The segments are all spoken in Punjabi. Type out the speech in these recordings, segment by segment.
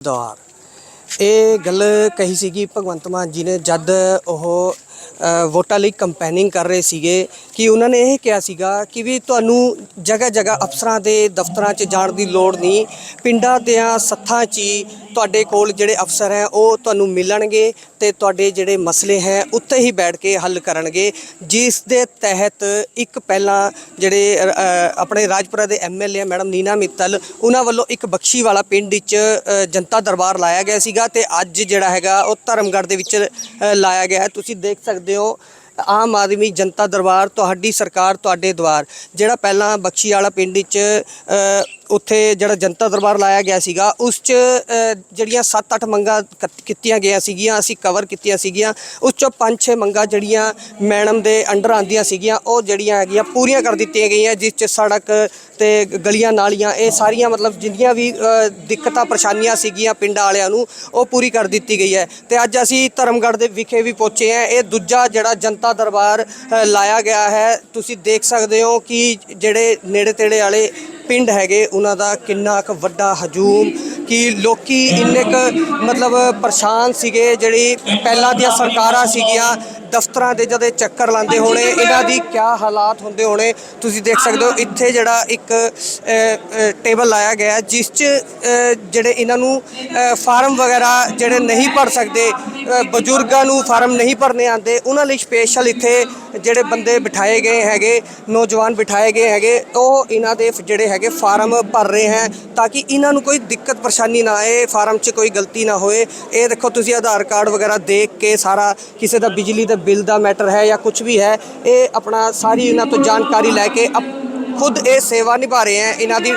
ਦੌਰ। ਇਹ ਗੱਲ ਕਹੀ ਸੀਗੀ ਭਗਵੰਤ ਮਾਨ ਜੀ ਨੇ ਜਦ ਉਹ ਵੋਟਾਂ ਲਈ ਕੰਪੇਨਿੰਗ ਕਰ ਰਹੇ ਸੀਗੇ ਕਿ ਉਹਨਾਂ ਨੇ ਇਹ ਕਿਹਾ ਸੀਗਾ ਕਿ ਵੀ ਤੁਹਾਨੂੰ ਜਗ੍ਹਾ ਜਗ੍ਹਾ ਅਫਸਰਾਂ ਦੇ ਦਫ਼ਤਰਾਂ 'ਚ ਜਾਣ ਦੀ ਲੋੜ ਨਹੀਂ, ਪਿੰਡਾਂ ਦੇ ਸੱਥਾਂ 'ਚ ਹੀ ਤੁਹਾਡੇ ਕੋਲ ਜਿਹੜੇ ਅਫਸਰ ਹੈ ਉਹ ਤੁਹਾਨੂੰ ਮਿਲਣਗੇ ਤੇ ਤੁਹਾਡੇ ਜਿਹੜੇ ਮਸਲੇ ਹੈ ਉੱਤੇ ਹੀ ਬੈਠ ਕੇ ਹੱਲ ਕਰਨਗੇ। ਜਿਸ ਦੇ ਤਹਿਤ ਇੱਕ ਪਹਿਲਾਂ ਜਿਹੜੇ ਆਪਣੇ ਰਾਜਪੁਰਾ ਦੇ ਐਮਐਲਏ ਮੈਡਮ ਨੀਨਾ ਮਿੱਤਲ, ਉਹਨਾਂ ਵੱਲੋਂ ਇੱਕ ਬਖਸ਼ੀ ਵਾਲਾ ਪਿੰਡ ਵਿੱਚ ਜਨਤਾ ਦਰਬਾਰ ਲਾਇਆ ਗਿਆ ਸੀਗਾ ਤੇ ਅੱਜ ਜਿਹੜਾ ਹੈਗਾ, ਉਹ ਧਰਮਗੜ੍ਹ ਦੇ ਵਿੱਚ ਲਾਇਆ ਗਿਆ ਹੈ। ਤੁਸੀਂ ਦੇਖ ਸਕਦੇ ਹੋ, ਆਮ ਆਦਮੀ ਜਨਤਾ ਦਰਬਾਰ, ਤੁਹਾਡੀ ਸਰਕਾਰ, ਤੁਹਾਡੇ ਦਵਾਰ। ਜਿਹੜਾ ਪਹਿਲਾਂ ਬਖਸ਼ੀ ਵਾਲਾ ਪਿੰਡ ਵਿੱਚ ਉੱਥੇ ਜਿਹੜਾ ਜਨਤਾ ਦਰਬਾਰ ਲਾਇਆ ਗਿਆ ਸੀਗਾ, ਉਸ 'ਚ ਜਿਹੜੀਆਂ 7-8 ਮੰਗਾਂ ਕ- ਕੀਤੀਆਂ ਗਈਆਂ ਸੀਗੀਆਂ, ਅਸੀਂ ਕਵਰ ਕੀਤੀਆਂ ਸੀਗੀਆਂ, ਉਸ 'ਚੋਂ 5-6 ਮੰਗਾਂ ਜਿਹੜੀਆਂ ਮੈਡਮ ਦੇ ਅੰਡਰ ਆਂਦੀਆਂ ਸੀਗੀਆਂ, ਉਹ ਜਿਹੜੀਆਂ ਹੈਗੀਆਂ ਪੂਰੀਆਂ ਕਰ ਦਿੱਤੀਆਂ ਗਈਆਂ, ਜਿਸ 'ਚ ਸੜਕ ਤੇ ਗਲੀਆਂ ਨਾਲੀਆਂ, ਇਹ ਸਾਰੀਆਂ ਮਤਲਬ ਜਿੰਨੀਆਂ ਵੀ ਦਿੱਕਤਾਂ ਪਰੇਸ਼ਾਨੀਆਂ ਸੀਗੀਆਂ ਪਿੰਡਾਂ ਵਾਲਿਆਂ ਨੂੰ, ਉਹ ਪੂਰੀ ਕਰ ਦਿੱਤੀ ਗਈ ਹੈ। ਤੇ ਅੱਜ ਅਸੀਂ ਧਰਮਗੜ੍ਹ ਦੇ ਵਿਖੇ ਵੀ ਪਹੁੰਚੇ ਹਾਂ। ਇਹ ਦੂਜਾ ਜਿਹੜਾ ਜਨਤਾ ਦਰਬਾਰ ਲਾਇਆ ਗਿਆ ਹੈ। ਤੁਸੀਂ ਦੇਖ ਸਕਦੇ ਹੋ ਕਿ ਜਿਹੜੇ ਨੇੜੇ ਤੇੜੇ ਵਾਲੇ ਪਿੰਡ ਹੈਗੇ, ਉਹਨਾਂ ਦਾ ਕਿੰਨਾ ਕੁ ਵੱਡਾ ਹਜੂਮ ਕਿ ਲੋਕੀ ਇੰਨੇ ਕੁ ਮਤਲਬ ਪਰੇਸ਼ਾਨ ਸੀਗੇ, ਜਿਹੜੀ ਪਹਿਲਾਂ ਦੀਆਂ ਸਰਕਾਰਾਂ ਸੀਗੀਆਂ, ਦਫ਼ਤਰਾਂ ਦੇ ਜਦੇ ਚੱਕਰ ਲਾਉਂਦੇ ਹੋਣੇ, ਇਹਨਾਂ ਦੀ ਕਿਆ ਹਾਲਾਤ ਹੁੰਦੇ ਹੋਣੇ, ਤੁਸੀਂ ਦੇਖ ਸਕਦੇ ਹੋ, ਇੱਥੇ ਜਿਹੜਾ ਇੱਕ ਟੇਬਲ ਲਾਇਆ ਗਿਆ, ਜਿਸ 'ਚ ਜਿਹੜੇ ਇਹਨਾਂ ਨੂੰ ਫਾਰਮ ਵਗੈਰਾ ਜਿਹੜੇ ਨਹੀਂ ਭਰ ਸਕਦੇ ਬਜ਼ੁਰਗਾਂ ਨੂੰ ਫਾਰਮ ਨਹੀਂ ਭਰਨੇ ਆਉਂਦੇ, ਉਹਨਾਂ ਲਈ ਸਪੈਸ਼ਲ ਇੱਥੇ ਜਿਹੜੇ ਬੰਦੇ ਬਿਠਾਏ ਗਏ ਹੈਗੇ, ਨੌਜਵਾਨ ਬਿਠਾਏ ਗਏ ਹੈਗੇ, ਉਹ ਇਹਨਾਂ ਦੇ ਜਿਹੜੇ ਹੈਗੇ ਫਾਰਮ ਭਰ ਰਹੇ ਹੈ ਤਾਂ ਕਿ ਇਹਨਾਂ ਨੂੰ ਕੋਈ ਦਿੱਕਤ ਪਰੇਸ਼ਾਨੀ ਨਾ ਆਏ, ਫਾਰਮ 'ਚ ਕੋਈ ਗਲਤੀ ਨਾ ਹੋਏ। ਇਹ ਦੇਖੋ, ਤੁਸੀਂ ਆਧਾਰ ਕਾਰਡ ਵਗੈਰਾ ਦੇਖ ਕੇ ਸਾਰਾ ਕਿਸੇ ਦਾ ਬਿਜਲੀ ਦਾ ਬਿੱਲ ਦਾ ਮੈਟਰ ਹੈ ਜਾਂ ਕੁਝ ਵੀ ਹੈ, ਇਹ ਆਪਣਾ ਸਾਰੀ ਇਹਨਾਂ ਤੋਂ ਜਾਣਕਾਰੀ ਲੈ ਕੇ ਅਪ- ਖੁਦ ਇਹ ਸੇਵਾ ਨਿਭਾ ਰਹੇ ਹੈ ਇਹਨਾਂ ਦੀ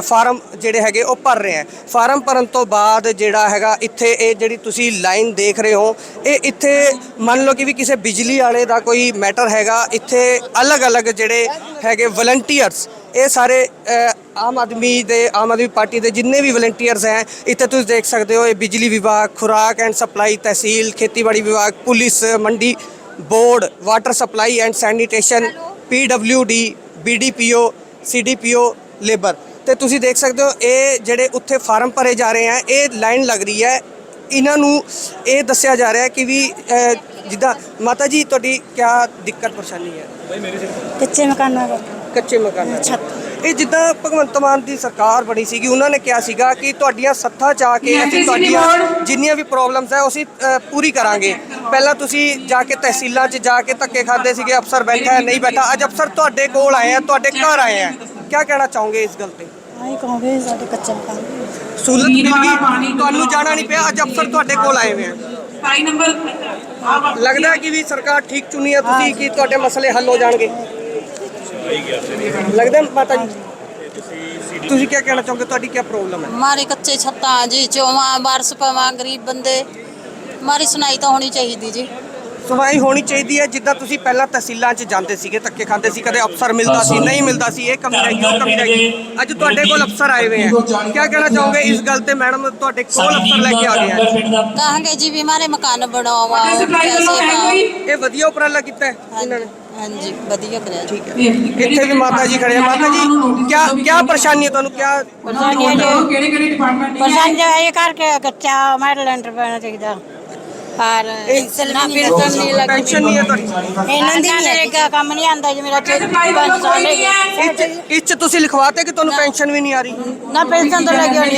ਫਾਰਮ ਜਿਹੜੇ ਹੈਗੇ ਉਹ ਭਰ ਰਹੇ ਹੈ। ਫਾਰਮ ਭਰਨ ਤੋਂ ਬਾਅਦ ਜਿਹੜਾ ਹੈਗਾ ਇੱਥੇ ਇਹ ਜਿਹੜੀ ਤੁਸੀਂ ਲਾਈਨ ਦੇਖ ਰਹੇ ਹੋ ਇਹ ਇੱਥੇ ਮੰਨ ਲਓ ਕਿ ਵੀ ਕਿਸੇ ਬਿਜਲੀ ਵਾਲੇ ਦਾ ਕੋਈ ਮੈਟਰ ਹੈਗਾ ਇੱਥੇ ਅਲੱਗ-ਅਲੱਗ ਜਿਹੜੇ ਹੈਗੇ ਵਲੰਟੀਅਰਸ ਇਹ ਸਾਰੇ ਆਮ ਆਦਮੀ ਦੇ ਆਮ ਆਦਮੀ ਪਾਰਟੀ ਦੇ ਜਿੰਨੇ ਵੀ ਵਲੰਟੀਅਰਸ ਹੈ ਇੱਥੇ ਤੁਸੀਂ ਦੇਖ ਸਕਦੇ ਹੋ ਇਹ ਬਿਜਲੀ ਵਿਭਾਗ ਖੁਰਾਕ ਐਂਡ ਸਪਲਾਈ ਤਹਿਸੀਲ ਖੇਤੀਬਾੜੀ ਵਿਭਾਗ ਪੁਲਿਸ ਮੰਡੀ board water supply and sanitation PWD BDPO CDPO labour. ਤੇ ਤੁਸੀਂ ਦੇਖ ਸਕਦੇ ਹੋ ਇਹ ਜਿਹੜੇ ਉੱਥੇ ਫਾਰਮ ਭਰੇ ਜਾ ਰਹੇ ਆ ਇਹ ਲਾਈਨ ਲੱਗ ਰਹੀ ਹੈ। ਇਹਨਾਂ ਨੂੰ ਇਹ ਦੱਸਿਆ ਜਾ ਰਿਹਾ ਕਿ ਵੀ ਜਿੱਦਾਂ ਮਾਤਾ ਜੀ ਤੁਹਾਡੀ ਕਿਆ ਦਿੱਕਤ ਪਰੇਸ਼ਾਨੀ ਹੈ? ਕੱਚੇ ਮਕਾਨਾਂ ਦਾ। ਕੱਚੇ ਮਕਾਨਾਂ ਦੀ। ਛੱਤ। ਇਹ ਜਿੱਦਾਂ ਭਗਵੰਤ ਮਾਨ ਦੀ ਸਰਕਾਰ ਬਣੀ ਸੀਗੀ ਉਹਨਾਂ ਨੇ ਕਿਹਾ ਸੀਗਾ ਕਿ ਤੁਹਾਡੀਆਂ ਸੱਥਾਂ ਚ ਆ ਕੇ ਅਸੀਂ ਤੁਹਾਡੀਆਂ ਜਿੰਨੀਆਂ ਵੀ ਪ੍ਰੋਬਲਮਸ ਹੈ ਉਹ ਅਸੀਂ ਪੂਰੀ ਕਰਾਂਗੇ। ਪਹਿਲਾਂ ਤੁਸੀਂ ਜਾ ਕੇ ਤਹਿਸੀਲਾਂ 'ਚ ਜਾ ਕੇ ਧੱਕੇ ਖਾਂਦੇ ਸੀਗੇ ਅਫਸਰ ਬੈਠਾ ਹੈ ਨਹੀਂ ਬੈਠਾ। ਅੱਜ ਅਫਸਰ ਤੁਹਾਡੇ ਕੋਲ ਆਏ ਆ ਤੁਹਾਡੇ ਘਰ ਆਏ ਆ। ਕੀ ਕਹਿਣਾ ਚਾਹੋਗੇ ਇਸ ਗੱਲ ਤੇ? ਆਈ ਕਹੋਗੇ ਸਾਡੇ ਕੱਚੇ ਮਕਾਨ ਸਹੂਲਤ ਮਿਲ ਗਈ ਤੁਹਾਨੂੰ ਜਾਣਾ ਨਹੀਂ ਪਿਆ ਅੱਜ ਅਫਸਰ ਤੁਹਾਡੇ ਕੋਲ ਆਏ ਹੋਏ ਆ। ਸਤਾਈ ਨੰਬਰ ਲੱਗਦਾ ਕਿ ਵੀ ਸਰਕਾਰ ਠੀਕ ਚੁਣੀ ਹੈ ਤੁਸੀਂ ਕਿ ਤੁਹਾਡੇ ਮਸਲੇ ਹੱਲ ਹੋ ਜਾਣਗੇ? ਲੱਗਦਾ ਮਾਤਾ ਜੀ। ਤੁਸੀਂ ਕੀ ਕਹਿਣਾ ਚਾਹੋਗੇ? ਤੁਹਾਡੀ ਕੀ ਪ੍ਰੋਬਲਮ ਹੈ? ਮਾਰੇ ਕੱਚੇ ਛੱਤਾਂ ਜੀ ਚੋਵਾਂ ਬਾਰਸ ਪਵਾਂ ਗਰੀਬ ਬੰਦੇ। ਮਾਰੀ ਸੁਣਾਈ ਤਾਂ ਹੋਣੀ ਚਾਹੀਦੀ ਜੀ। ਸਫ਼ਾਈ ਹੋਣੀ ਚਾਹੀਦੀ ਹੈ ਜਿੱਦਾਂ ਤੁਸੀਂ ਪਹਿਲਾਂ ਤਹਿਸੀਲਾਂ 'ਚ ਜਾਂਦੇ ਸੀਗੇ ਧੱਕੇ ਖਾਂਦੇ ਸੀ ਕਦੇ ਅਫਸਰ ਮਿਲਦਾ ਸੀ ਨਹੀਂ ਮਿਲਦਾ ਸੀ ਇਹ ਕਮੀ ਰਹਿ ਉਹ ਕਮੀ ਰਹਿ। ਅੱਜ ਤੁਹਾਡੇ ਕੋਲ ਅਫਸਰ ਆਏ ਹੋਏ ਆ ਕੀ ਕਹਿਣਾ ਚਾਹੋਗੇ ਇਸ ਗੱਲ ਤੇ? ਮੈਡਮ ਤੁਹਾਡੇ ਕੋਲ ਅਫਸਰ ਲੈ ਕੇ ਆ ਗਏ ਆ। ਕਹਾਂਗੇ ਜੀ ਵੀ ਮਾਰੇ ਮਕਾਨ ਬਣਾਵਾ ਇਹ ਵਧੀਆ ਉਪਰਾਲਾ ਕੀਤਾ ਹੈ ਇਹਨਾਂ ਨੇ। ਹਾਂਜੀ ਵਧੀਆ ਕਰਿਆ ਜੀ। ਠੀਕ ਹੈ। ਇੱਥੇ ਵੀ ਮਾਤਾ ਜੀ ਖੜੇ ਆ। ਮਾਤਾ ਜੀ ਕਿਆ ਕਿਆ ਪਰੇਸ਼ਾਨੀ ਹੈ ਤੁਹਾਨੂੰ? ਕਿਆ ਕਿਹੜੇ ਕਿਹੜੇ ਡਿਪਾਰਟਮੈਂਟ ਦੀ ਪਰਸਨ ਜੋ ਇਹ ਕਰਕੇ ਕੱਚਾ ਮਾਰ ਲੈਂਟਰ ਪੈਣਾ ਚਾਹੀਦਾ। ਔਰ ਨਾ ਫਿਰ ਤਾਂ ਨਹੀਂ ਲੱਗਦੀ। ਪੈਨਸ਼ਨ ਨਹੀਂ ਹੈ ਤੁਹਾਡੀ। ਇਹਨਾਂ ਦੀ ਨਰੇਗਾ ਕੰਮ ਨਹੀਂ ਆਂਦਾ ਜੀ ਮੇਰਾ ਚੇ ਸਪਲਾਈ ਵੱਲੋਂ ਕੋਈ ਨਹੀਂ ਹੈ। ਇਹ 'ਚ- ਇਸ 'ਚ ਤੁਸੀਂ ਲਿਖਵਾਤੇ ਕਿ ਤੁਹਾਨੂੰ ਪੈਨਸ਼ਨ ਵੀ ਨਹੀਂ ਆ ਰਹੀ? ਨਾ ਪੈਨਸ਼ਨ ਤਾਂ ਲੱਗੀ ਹੋਣੀ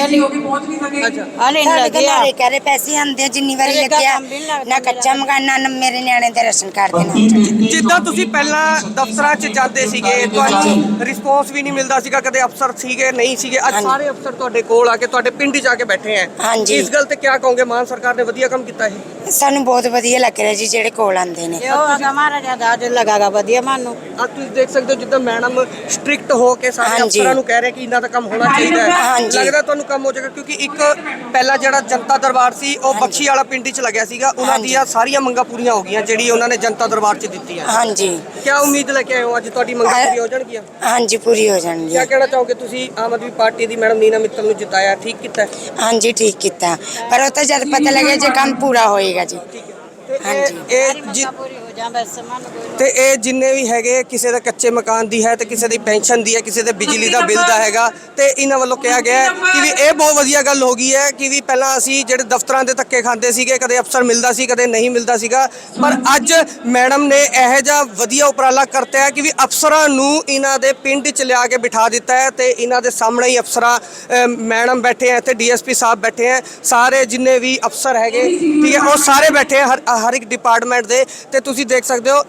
ਕੇ ਅੱਛਾ। ਹਾਲੇ ਨਹੀਂ ਸਾਡੇ ਲੱਗਿਆ। ਘਰੇ ਪੈਸੇ ਆਂਦੇ ਆ, ਜਿੰਨੀ ਵਾਰੀ ਲੱਗਿਆ। ਕੰਮ ਵੀ ਨੀ ਲੱਗਦਾ ਨਾ ਕੱਚਾ ਮਕਾਨਾ ਨਾ ਮੇਰੇ ਨਿਆਣੇ ਦੇ ਰਾਸ਼ਨ ਕਾਰਡ ਦੇ ਨਾਲ ਜਿੱਦਾਂ ਤੁਸੀਂ ਪਹਿਲਾਂ ਦਫ਼ਤਰਾਂ 'ਚ ਜਾਂਦੇ ਸੀਗੇ ਤੁਹਾਨੂੰ ਰਿਸਪੌਂਸ ਵੀ ਨਹੀਂ ਮਿਲਦਾ ਸੀਗਾ ਕਦੇ ਅਫਸਰ ਸੀਗੇ ਨਹੀਂ ਸੀਗੇ। ਅੱਜ ਸਾਰੇ ਅਫਸਰ ਤੁਹਾਡੇ ਕੋਲ ਆ ਕੇ ਤੁਹਾਡੇ ਪਿੰਡ 'ਚ ਆ ਕੇ ਬੈਠੇ ਆ। ਹਾਂਜੀ। ਇਸ ਗੱਲ ਤੇ ਕਿਆ ਕਹੋਗੇ? ਮਾਨ ਸਰਕਾਰ ਨੇ ਵਧੀਆ ਕੰਮ ਕੀਤਾ ਹੈ ਸਾਨੂੰ ਬਹੁਤ ਵਧੀਆ ਲੱਗ ਰਿਹਾ ਜੀ ਜਿਹੜੇ ਕੋਲ ਆਂਦੇ ਨੇ। ਇਹ ਉਹ ਅਗਾ ਮਹਾਰਾਜਾ ਦਾ ਅੱਜ ਲਗਾਗਾ ਵਧੀਆ ਮਾਨੂੰ। ਅੱਜ ਤੁਸੀਂ ਦੇਖ ਸਕਦੇ ਹੋ ਜਿੱਦਾਂ ਮੈਡਮ ਸਟ੍ਰਿਕਟ ਹੋ ਕੇ ਸਾਰੇ ਹਾਂਜੀ। ਅਫਸਰਾਂ ਨੂੰ ਕਹਿ ਰਹੇ ਕਿ ਇਹਨਾਂ ਦਾ ਕੰਮ ਹੋਣਾ ਚਾਹੀਦਾ ਹੈ। ਹਾਂਜੀ। ਲੱਗਦਾ ਤੁਹਾਨੂੰ ਕੰਮ ਹੋ ਜਾਏਗਾ ਕਿਉਂਕਿ ਇੱਕ ਪਹਿਲਾ ਜਿਹੜਾ ਜਨਤਾ ਦਰਬਾਰ ਸੀ ਉਹ ਬਖਸ਼ੀ ਵਾਲਾ ਪਿੰਡ 'ਚ ਲੱਗਿਆ ਸੀਗਾ। ਉਹਨਾਂ। ਦੀਆਂ ਸਾਰੀਆਂ ਮੰਗਾਂ ਪੂਰੀਆਂ ਹੋ ਗਈਆਂ ਜਿਹੜੀ ਉਹਨਾਂ ਨੇ ਜਨਤਾ ਦਰਬਾਰ 'ਚ ਦਿੱਤੀਆਂ। ਹਾਂਜੀ। ਕਿਆ ਉਮੀਦ ਲੈ ਕੇ ਆਏ ਹੋ? ਅੱਜ ਤੁਹਾਡੀ ਮੰਗਾਂ ਹਾਂ। ਪੂਰੀਆਂ ਹੋ ਜਾਣਗੀਆਂ? ਹਾਂਜੀ ਪੂਰੀ ਹੋ ਜਾਣਗੀ ਕਹਿਣਾ ਚਾਹੋਗੇ ਤੁਸੀਂ? ਆਮ ਆਦਮੀ ਪਾਰਟੀ ਦੀ ਮੈਡਮ ਨੀਨਾ ਮਿੱਤਲ ਨੂੰ ਜਿਤਾਇਆ ਠੀਕ ਕੀਤਾ? ਹੈ? ਹਾਂਜੀ ਠੀਕ ਕੀਤਾ। ਪਰ ਉਹ ਤਾਂ ਜਦ ਪਤਾ ਲੱਗਿਆ ਜੇ ਕੰਮ ਪੂਰਾ ਹੋਏਗਾ। ਜੀ ਤੇ ਇਹ- ਹਾਂਜੀ। ਇਹ ਜਿ- ਜਾਂ ਬਸ ਮੰਨ ਕੋਈ ਤੇ ਇਹ ਜਿੰਨੇ ਵੀ ਹੈਗੇ ਕਿਸੇ ਦਾ ਕੱਚੇ ਮਕਾਨ ਦੀ ਹੈ ਤੇ ਕਿਸੇ ਦੀ ਪੈਨਸ਼ਨ ਦੀ ਹੈ ਕਿਸੇ ਦੇ ਬਿਜਲੀ ਦਾ ਬਿੱਲ ਦਾ ਹੈਗਾ ਤੇ ਇਹਨਾਂ ਵੱਲੋਂ ਕਿਹਾ ਗਿਆ ਹੈ ਕਿ ਵੀ ਇਹ ਬਹੁਤ ਵਧੀਆ ਗੱਲ ਹੋ ਗਈ ਹੈ ਕਿ ਵੀ ਪਹਿਲਾਂ ਅਸੀਂ ਜਿਹੜੇ ਦਫ਼ਤਰਾਂ ਦੇ ਧੱਕੇ ਖਾਂਦੇ ਸੀਗੇ ਕਦੇ ਅਫਸਰ ਮਿਲਦਾ ਸੀ ਕਦੇ ਨਹੀਂ ਮਿਲਦਾ ਸੀਗਾ ਪਰ ਅੱਜ ਮੈਡਮ ਨੇ ਇਹੋ ਜਿਹਾ ਵਧੀਆ ਉਪਰਾਲਾ ਕਰਤਾ ਹੈ ਕਿ ਵੀ ਅਫਸਰਾਂ ਨੂੰ ਇਹਨਾਂ ਦੇ ਪਿੰਡ 'ਚ ਲਿਆ ਕੇ ਬਿਠਾ ਦਿੱਤਾ ਹੈ ਤੇ ਇਹਨਾਂ ਦੇ ਸਾਹਮਣੇ ਹੀ ਅਫਸਰਾਂ ਅ, ਮੈਡਮ ਬੈਠੇ ਹੈ ਤੇ ਡੀਐਸਪੀ ਸਾਹਿਬ ਬੈਠੇ ਹੈ ਸਾਰੇ ਜਿੰਨੇ ਵੀ ਅਫਸਰ ਹੈਗੇ ਠੀਕ ਹੈ ਉਹ ਸਾਰੇ ਬੈਠੇ ਹੈ ਹਰ ਹਰ ਇੱਕ ਡਿਪਾਰਟਮੈਂਟ ਦੇ ਤੇ ਤੁਸੀਂ ਦੇਖ ਸਕਦੇ ਹੋ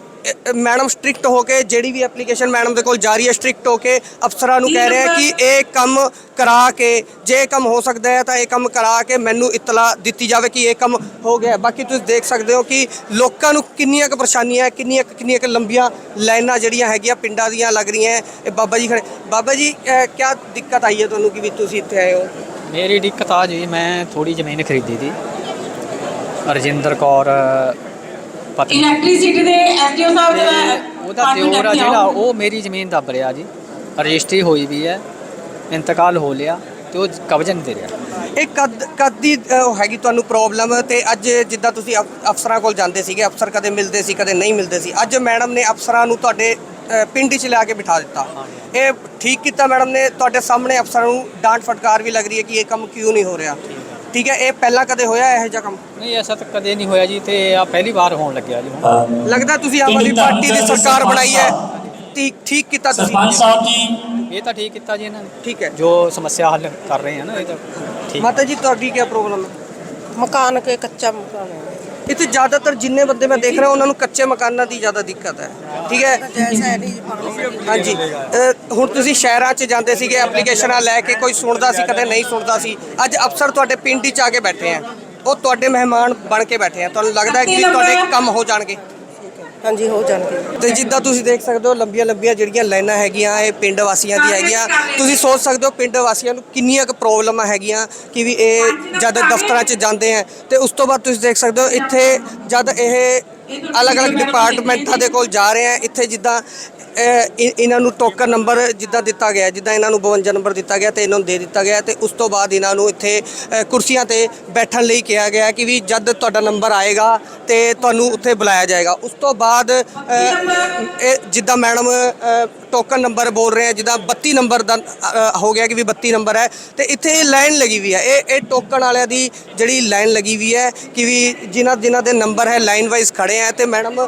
ਮੈਡਮ ਸਟ੍ਰਿਕਟ ਹੋ ਕੇ ਜਿਹੜੀ ਵੀ ਐਪਲੀਕੇਸ਼ਨ ਮੈਡਮ ਦੇ ਕੋਲ ਜਾਰੀ ਹੈ ਸਟ੍ਰਿਕਟ ਹੋ ਕੇ ਅਫਸਰਾਂ ਨੂੰ ਕਹਿ ਰਹੇ ਹੈ ਕਿ ਇਹ ਕੰਮ ਕਰਾ ਕੇ ਜੇ ਇਹ ਕੰਮ ਹੋ ਸਕਦਾ ਹੈ ਤਾਂ ਇਹ ਕੰਮ ਕਰਾ ਕੇ ਮੈਨੂੰ ਇਤਲਾ ਦਿੱਤੀ ਜਾਵੇ ਕਿ ਇਹ ਕੰਮ ਹੋ ਗਿਆ। ਬਾਕੀ ਤੁਸੀਂ ਦੇਖ ਸਕਦੇ ਹੋ ਕਿ ਲੋਕਾਂ ਨੂੰ ਕਿੰਨੀਆਂ ਕੁ ਪਰੇਸ਼ਾਨੀਆਂ ਹੈ, ਕਿੰਨੀਆਂ ਕੁ- ਕਿੰਨੀਆਂ ਕੁ ਲੰਬੀਆਂ ਲਾਈਨਾਂ ਜਿਹੜੀਆਂ ਹੈਗੀਆਂ ਪਿੰਡਾਂ ਦੀਆਂ ਲੱਗ ਰਹੀਆਂ ਹੈ। ਇਹ ਬਾਬਾ ਜੀ ਖੜੇ ਬਾਬਾ ਜੀ ਕੀ ਦਿੱਕਤ ਆਈ ਹੈ ਤੁਹਾਨੂੰ ਕਿ ਵੀ ਤੁਸੀਂ ਇੱਥੇ ਆਏ ਹੋ ਮੇਰੀ ਦਿੱਕਤ ਆ ਜੀ ਮੈਂ ਥੋੜੀ ਜ਼ਮੀਨ ਖਰੀਦੀ ਸੀ ਰਜਿੰਦਰ ਕੌਰ ਪਤਨੀ। ਇਲੈਕਟ੍ਰਿਸਿਟੀ ਦੇ ਐਸਡੀਓ ਸਾਹਿਬ ਤੇ ਦਾ ਉਹਦਾ department ਦਿਓਰ ਆ ਇੱਥੇ ਆਓ। ਜਿਹੜਾ ਉਹ ਮੇਰੀ ਜ਼ਮੀਨ ਦੱਬ ਰਿਹਾ ਜੀ। ਰਜਿਸਟਰੀ ਹੋਈ ਵੀ ਹੈ ਇੰਤਕਾਲ ਹੋ ਲਿਆ ਤੇ ਉਹ ਕਬਜ਼ਾ ਨਹੀਂ ਦੇ ਰਿਹਾ। ਇਹ ਕਦ ਕਦ ਦੀ ਅ, ਉਹ ਹੈਗੀ ਤੁਹਾਨੂੰ ਪ੍ਰੋਬਲਮ ਤੇ ਅੱਜ ਜਿੱਦਾਂ ਤੁਸੀਂ ਅਫ- ਅਫਸਰਾਂ ਕੋਲ ਜਾਂਦੇ ਸੀਗੇ ਅਫਸਰ ਕਦੇ ਮਿਲਦੇ ਸੀ ਕਦੇ ਨਹੀਂ ਮਿਲਦੇ ਸੀ। ਅੱਜ ਮੈਡਮ ਨੇ ਅਫਸਰਾਂ ਨੂੰ ਤੁਹਾਡੇ ਅ, ਪਿੰਡ 'ਚ ਲਿਆ ਕੇ ਬਿਠਾ ਦਿੱਤਾ। ਇਹ ਠੀਕ ਕੀਤਾ ਮੈਡਮ ਨੇ ਤੁਹਾਡੇ ਸਾਹਮਣੇ ਅਫਸਰਾਂ ਨੂੰ ਡਾਂਟ ਫਟਕਾਰ ਵੀ ਲੱਗ ਰਹੀ ਹੈ ਕਿ ਇਹ ਕੰਮ ਕਿਉਂ ਨਹੀਂ ਹੋ ਰਿਹਾ। ਠੀਕ ਹੈ ਇਹ ਪਹਿਲਾਂ ਕਦੇ ਹੋਇਆ ਇਹੋ ਜਿਹਾ ਕੰਮ? ਨਹੀਂ ਐਸਾ ਤਾਂ ਕਦੇ ਨਹੀਂ ਹੋਇਆ ਜੀ ਤੇ ਆ ਪਹਿਲੀ ਵਾਰ ਹੋਣ ਲੱਗਿਆ ਜੀ ਹੁਣ। ਲੱਗਦਾ ਤੁਸੀਂ ਆਮ ਆਦਮੀ ਪਾਰਟੀ ਦੀ ਸਰਕਾਰ ਬਣਾਈ ਹੈ। ਠੀਕ ਠੀਕ ਕੀਤਾ ਤੁਸੀਂ। ਸਰਪੰਚ ਸਾਹਿਬ ਜੀ। ਇਹ ਤਾਂ ਠੀਕ ਕੀਤਾ ਜੀ ਇਹਨਾਂ ਨੇ। ਠੀਕ ਹੈ। ਜੋ ਸਮੱਸਿਆ ਹੱਲ ਕਰ ਰਹੇ ਹਨ ਨਾ ਇਹ ਤਾਂ ਠੀਕ। ਮਾਤਾ ਜੀ ਤੁਹਾਡੀ ਕੀ ਪ੍ਰੋਬਲਮ ਹੈ ਮਕਾਨ ਕੇ ਕੱਚਾ ਮਕਾਨ ਹੈ। ਇੱਥੇ ਜ਼ਿਆਦਾਤਰ ਜਿੰਨੇ ਬੰਦੇ ਮੈਂ ਦੇਖ ਰਿਹਾ ਉਹਨਾਂ ਨੂੰ ਕੱਚੇ ਮਕਾਨਾਂ ਦੀ ਜ਼ਿਆਦਾ ਦਿੱਕਤ ਹੈ। ਠੀਕ ਹੈ? ਹਾਂਜੀ। ਹੁਣ ਤੁਸੀਂ ਸ਼ਹਿਰਾਂ 'ਚ ਜਾਂਦੇ ਸੀਗੇ ਐਪਲੀਕੇਸ਼ਨਾਂ ਲੈ ਕੇ ਕੋਈ ਸੁਣਦਾ ਸੀ ਕਦੇ ਨਹੀਂ ਸੁਣਦਾ ਸੀ। ਅੱਜ ਅਫਸਰ ਤੁਹਾਡੇ ਪਿੰਡ 'ਚ ਆ ਕੇ ਬੈਠੇ ਆ। ਉਹ ਤੁਹਾਡੇ ਮਹਿਮਾਨ ਬਣ ਕੇ ਬੈਠੇ ਆ। ਤੁਹਾਨੂੰ ਲੱਗਦਾ ਹੈ ਕਿ ਤੁਹਾਡੇ ਕੰਮ ਹੋ ਜਾਣਗੇ? ਹਾਂਜੀ ਹੋ ਜਾਣਗੇ। ਤੇ ਜਿੱਦਾਂ ਤੁਸੀਂ ਦੇਖ ਸਕਦੇ ਹੋ ਲੰਬੀਆਂ ਲੰਬੀਆਂ ਜਿਹੜੀਆਂ ਲਾਈਨਾਂ ਹੈਗੀਆਂ ਇਹ ਪਿੰਡ ਵਾਸੀਆਂ ਦੀ ਹੈਗੀਆਂ। ਤੁਸੀਂ ਸੋਚ ਸਕਦੇ ਹੋ ਪਿੰਡ ਵਾਸੀਆਂ ਨੂੰ ਕਿੰਨੀਆਂ ਕੁ ਪ੍ਰੋਬਲਮਾਂ ਹੈਗੀਆਂ ਕਿ ਵੀ ਇਹ ਜਦ ਦਫ਼ਤਰਾਂ 'ਚ ਜਾਂਦੇ ਆ। ਤੇ ਉਸ ਤੋਂ ਬਾਅਦ ਤੁਸੀਂ ਦੇਖ ਸਕਦੇ ਹੋ ਇੱਥੇ ਜਦ ਇਹ ਅਲੱਗ-ਅਲੱਗ ਡਿਪਾਰਟਮੈਂਟਾਂ ਦੇ ਕੋਲ ਜਾ ਰਹੇ ਆ ਇੱਥੇ ਜਿੱਦਾਂ ਇਹਨਾਂ ਨੂੰ ਟੋਕਨ ਨੰਬਰ ਜਿੱਦਾਂ ਦਿੱਤਾ ਗਿਆ, ਜਿੱਦਾਂ ਇਹਨਾਂ ਨੂੰ 52 ਨੰਬਰ ਦਿੱਤਾ ਗਿਆ ਤੇ ਇਹਨਾਂ ਨੂੰ ਦੇ ਦਿੱਤਾ ਗਿਆ ਤੇ ਉਸ ਤੋਂ ਬਾਅਦ ਇਹਨਾਂ ਨੂੰ ਇੱਥੇ ਕੁਰਸੀਆਂ ਤੇ ਬੈਠਣ ਲਈ ਕਿਹਾ ਗਿਆ ਕਿ ਵੀ ਜਦ ਤੁਹਾਡਾ ਨੰਬਰ ਆਏਗਾ ਤੇ ਤੁਹਾਨੂੰ ਉੱਥੇ ਬੁਲਾਇਆ ਜਾਏਗਾ। ਉਸ ਤੋਂ ਬਾਅਦ ਇਹ ਜਿੱਦਾਂ ਮੈਡਮ ਟੋਕਨ ਨੰਬਰ ਬੋਲ ਰਹੇ ਆ, ਜਿੱਦਾਂ 32 ਨੰਬਰ ਦਾ ਹੋ ਗਿਆ ਕਿ ਵੀ 32 ਨੰਬਰ ਹੈ ਤੇ ਇੱਥੇ ਇਹ ਲਾਈਨ ਲੱਗੀ ਵੀ ਹੈ ਇਹ ਇਹ ਟੋਕਨ ਵਾਲਿਆਂ ਦੀ ਜਿਹੜੀ ਲਾਈਨ ਲੱਗੀ ਵੀ ਹੈ ਕਿ ਵੀ ਜਿਨ੍ਹਾਂ ਜਿਨ੍ਹਾਂ ਦੇ ਨੰਬਰ ਹੈ ਲਾਈਨ ਵਾਈਜ਼ ਖੜੇ ਆ ਤੇ ਮੈਡਮ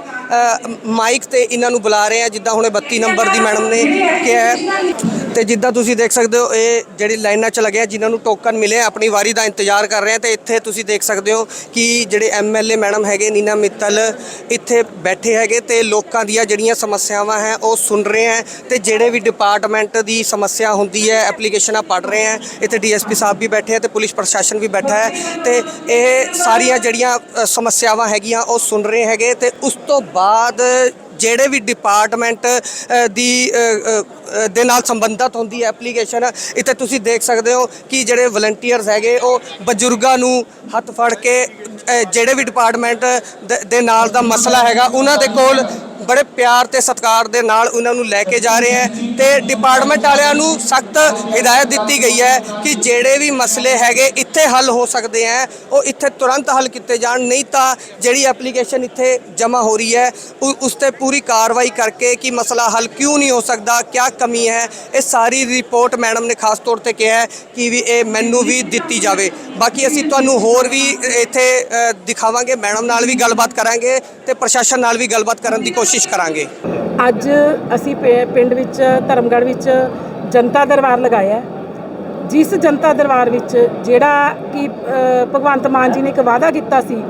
ਮਾਈਕ ਤੇ ਇਹਨਾਂ ਨੂੰ ਬੁਲਾ ਰਹੇ ਆ, ਜਿੱਦਾਂ ਹੁਣੇ 32 ਨੰਬਰ ਦੀ ਮੈਡਮ ਨੇ ਕਿਹਾ ਤੇ ਜਿੱਦਾਂ ਤੁਸੀਂ ਦੇਖ ਸਕਦੇ ਹੋ, ਇਹ ਜਿਹੜੀ ਲਾਈਨਾਂ 'ਚ ਲੱਗੇ ਜਿਨ੍ਹਾਂ ਨੂੰ ਟੋਕਨ ਮਿਲੇ, ਆਪਣੀ ਵਾਰੀ ਦਾ ਇੰਤਜ਼ਾਰ ਕਰ ਰਹੇ ਆ ਤੇ ਇੱਥੇ ਤੁਸੀਂ ਦੇਖ ਸਕਦੇ ਹੋ ਕਿ ਜਿਹੜੇ ਐਮਐਲਏ ਮੈਡਮ ਹੈਗੇ, ਨੀਨਾ ਮਿੱਤਲ, ਇੱਥੇ ਬੈਠੇ ਹੈਗੇ ਤੇ ਲੋਕਾਂ ਦੀਆਂ ਜਿਹੜੀਆਂ ਸਮੱਸਿਆਵਾਂ ਹੈ, ਉਹ ਸੁਣ ਰਹੇ ਆ ਤੇ ਜਿਹੜੇ ਵੀ ਡਿਪਾਰਟਮੈਂਟ ਦੀ ਸਮੱਸਿਆ ਹੁੰਦੀ ਹੈ ਐਪਲੀਕੇਸ਼ਨਾਂ ਪੜ ਰਹੇ ਆ ਇੱਥੇ ਡੀਐਸਪੀ ਸਾਹਿਬ ਵੀ ਬੈਠੇ ਆ ਤੇ ਪੁਲਿਸ ਪ੍ਰਸ਼ਾਸਨ ਵੀ ਬੈਠਾ ਹੈ ਤੇ ਇਹ ਸਾਰੀਆਂ ਜਿਹੜੀਆਂ ਸਮੱਸਿਆਵਾਂ ਹੈਗੀਆਂ, ਉਹ ਸੁਣ ਰਹੇ ਹੈਗੇ ਤੇ ਉਸ ਤੋਂ ਬਾਅਦ ਜਿਹੜੇ ਵੀ ਡਿਪਾਰਟਮੈਂਟ ਦੀ ਦੇ ਨਾਲ ਸੰਬੰਧਤ ਹੁੰਦੀ ਹੈ ਐਪਲੀਕੇਸ਼ਨ ਇੱਥੇ ਤੁਸੀਂ ਦੇਖ ਸਕਦੇ ਹੋ ਕਿ ਜਿਹੜੇ ਵਲੰਟੀਅਰਸ ਹੈਗੇ, ਉਹ ਬਜ਼ੁਰਗਾਂ ਨੂੰ ਹੱਥ ਫੜ ਕੇ ਜਿਹੜੇ ਵੀ ਡਿਪਾਰਟਮੈਂਟ ਦੇ- ਦੇ ਨਾਲ ਦਾ ਮਸਲਾ ਹੈਗਾ, ਉਹਨਾਂ ਦੇ ਕੋਲ ਬੜੇ ਪਿਆਰ ਤੇ ਸਤਿਕਾਰ ਦੇ ਨਾਲ ਉਹਨਾਂ ਨੂੰ ਲੈ ਕੇ ਜਾ ਰਹੇ ਹੈ ਤੇ ਡਿਪਾਰਟਮੈਂਟ ਵਾਲਿਆਂ ਨੂੰ ਸਖਤ ਹਦਾਇਤ ਦਿੱਤੀ ਗਈ ਹੈ ਕਿ ਜਿਹੜੇ ਵੀ ਮਸਲੇ ਹੈਗੇ ਇੱਥੇ ਹੱਲ ਹੋ ਸਕਦੇ ਹੈ, ਉਹ ਇੱਥੇ ਤੁਰੰਤ ਹੱਲ ਕੀਤੇ ਜਾਣ, ਨਹੀਂ ਤਾਂ ਜਿਹੜੀ ਐਪਲੀਕੇਸ਼ਨ ਇੱਥੇ ਜਮ੍ਹਾਂ ਹੋ ਰਹੀ ਹੈ, ਉ- ਉਸ ਤੇ ਪੂਰੀ ਕਾਰਵਾਈ ਕਰਕੇ ਕਿ ਮਸਲਾ ਹੱਲ ਕਿਉਂ ਨਹੀਂ ਹੋ ਸਕਦਾ ਕੀ ਕਮੀ ਹੈ, ਇਹ ਸਾਰੀ ਰਿਪੋਰਟ ਮੈਡਮ ਨੇ ਖਾਸ ਤੌਰ ਤੇ ਕਿਹਾ ਕਿ ਵੀ ਇਹ ਮੈਨੂੰ ਵੀ ਦਿੱਤੀ ਜਾਵੇ। ਬਾਕੀ ਅਸੀਂ ਤੁਹਾਨੂੰ ਹੋਰ ਵੀ ਇੱਥੇ ਦਿਖਾਵਾਂਗੇ ਮੈਡਮ ਨਾਲ ਵੀ ਗੱਲਬਾਤ ਕਰਾਂਗੇ ਤੇ ਪ੍ਰਸ਼ਾਸਨ ਨਾਲ ਵੀ ਗੱਲਬਾਤ ਕਰਨ ਦੀ ਕੋਸ਼ਿਸ਼ ਕਰਾਂਗੇ। ਅੱਜ ਅਸੀਂ ਪਿੰਡ ਵਿੱਚ, ਧਰਮਗੜ੍ਹ ਵਿੱਚ ਜਨਤਾ ਦਰਬਾਰ ਲਗਾਇਆ ਜਿਸ ਜਨਤਾ ਦਰਬਾਰ ਵਿੱਚ ਜਿਹੜਾ ਕਿ ਭਗਵੰਤ ਮਾਨ ਜੀ ਨੇ ਇੱਕ ਵਾਅਦਾ ਕੀਤਾ ਸੀ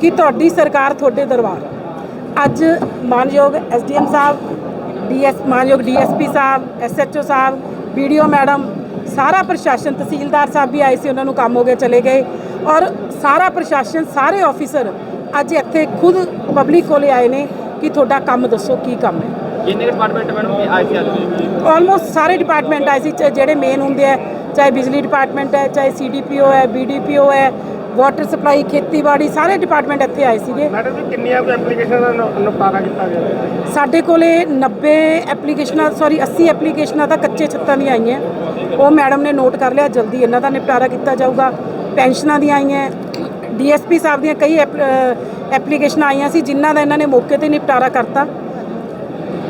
ਕਿ ਤੁਹਾਡੀ ਸਰਕਾਰ ਤੁਹਾਡੇ ਦਰਬਾਰ। ਅੱਜ ਮਾਨਯੋਗ ਐਸਡੀਐਮ ਸਾਹਿਬ ਡੀਐਸ ਮਾਨਯੋਗ ਡੀਐਸਪੀ ਸਾਹਿਬ ਐਸਐਚਓ ਸਾਹਿਬ ਵੀਡੀਓ ਮੈਡਮ, ਸਾਰਾ ਪ੍ਰਸ਼ਾਸਨ ਤਹਿਸੀਲਦਾਰ ਸਾਹਿਬ ਵੀ ਆਏ ਸੀ, ਉਹਨਾਂ ਨੂੰ ਕੰਮ ਹੋ ਗਿਆ, ਚਲੇ ਗਏ। ਔਰ ਸਾਰਾ ਪ੍ਰਸ਼ਾਸਨ, ਸਾਰੇ ਆਫੀਸਰ ਅੱਜ ਇੱਥੇ ਖੁਦ ਪਬਲਿਕ ਕੋਲੇ ਆਏ ਨੇ। ਕਿ ਤੁਹਾਡਾ ਕੰਮ ਦੱਸੋ ਕੀ ਕੰਮ ਹੈ। ਕਿੰਨੇ ਡਿਪਾਰਟਮੈਂਟ ਮੈਡਮ ਆਏ ਸੀ ਆਲਮੋਸਟ ਸਾਰੇ ਡਿਪਾਰਟਮੈਂਟ ਆਏ ਸੀ ਚਾਹੇ ਜਿਹੜੇ ਮੇਨ ਹੁੰਦੇ ਆ ਚਾਹੇ ਬਿਜਲੀ ਡਿਪਾਰਟਮੈਂਟ ਹੈ ਚਾਹੇ ਸੀਡੀਪੀਓ ਹੈ ਬੀਡੀਪੀਓ ਹੈ ਵਾਟਰ ਸਪਲਾਈ ਖੇਤੀਬਾੜੀ ਸਾਰੇ ਡਿਪਾਰਟਮੈਂਟ ਇੱਥੇ ਆਏ ਸੀਗੇ। ਮੈਡਮ ਜੀ ਕਿੰਨੀਆਂ ਕੁ ਐਪਲੀਕੇਸ਼ਨ ਦਾ ਨਿ- ਨਿਪਟਾਰਾ ਕੀਤਾ ਗਿਆ? ਸਾਡੇ ਕੋਲੇ 90 ਐਪਲੀਕੇਸ਼ਨਾਂ ਸੌਰੀ 80 ਐਪਲੀਕੇਸ਼ਨਾਂ ਤਾਂ ਕੱਚੇ ਛੱਤਾਂ ਦੀਆਂ ਆਈਆਂ। ਉਹ ਮੈਡਮ ਨੇ ਨੋਟ ਕਰ ਲਿਆ ਜਲਦੀ ਇਹਨਾਂ ਦਾ ਨਿਪਟਾਰਾ ਕੀਤਾ ਜਾਊਗਾ। ਪੈਨਸ਼ਨਾਂ ਦੀਆਂ ਆਈਆਂ। ਡੀਐਸਪੀ ਸਾਹਿਬ ਦੀਆਂ ਕਈ ਐਪ- ਐਪਲੀਕੇਸ਼ਨਾਂ ਆਈਆਂ ਸੀ, ਜਿਨ੍ਹਾਂ ਦਾ ਇਹਨਾਂ ਨੇ ਮੌਕੇ ਤੇ ਨਿਪਟਾਰਾ ਕਰਤਾ।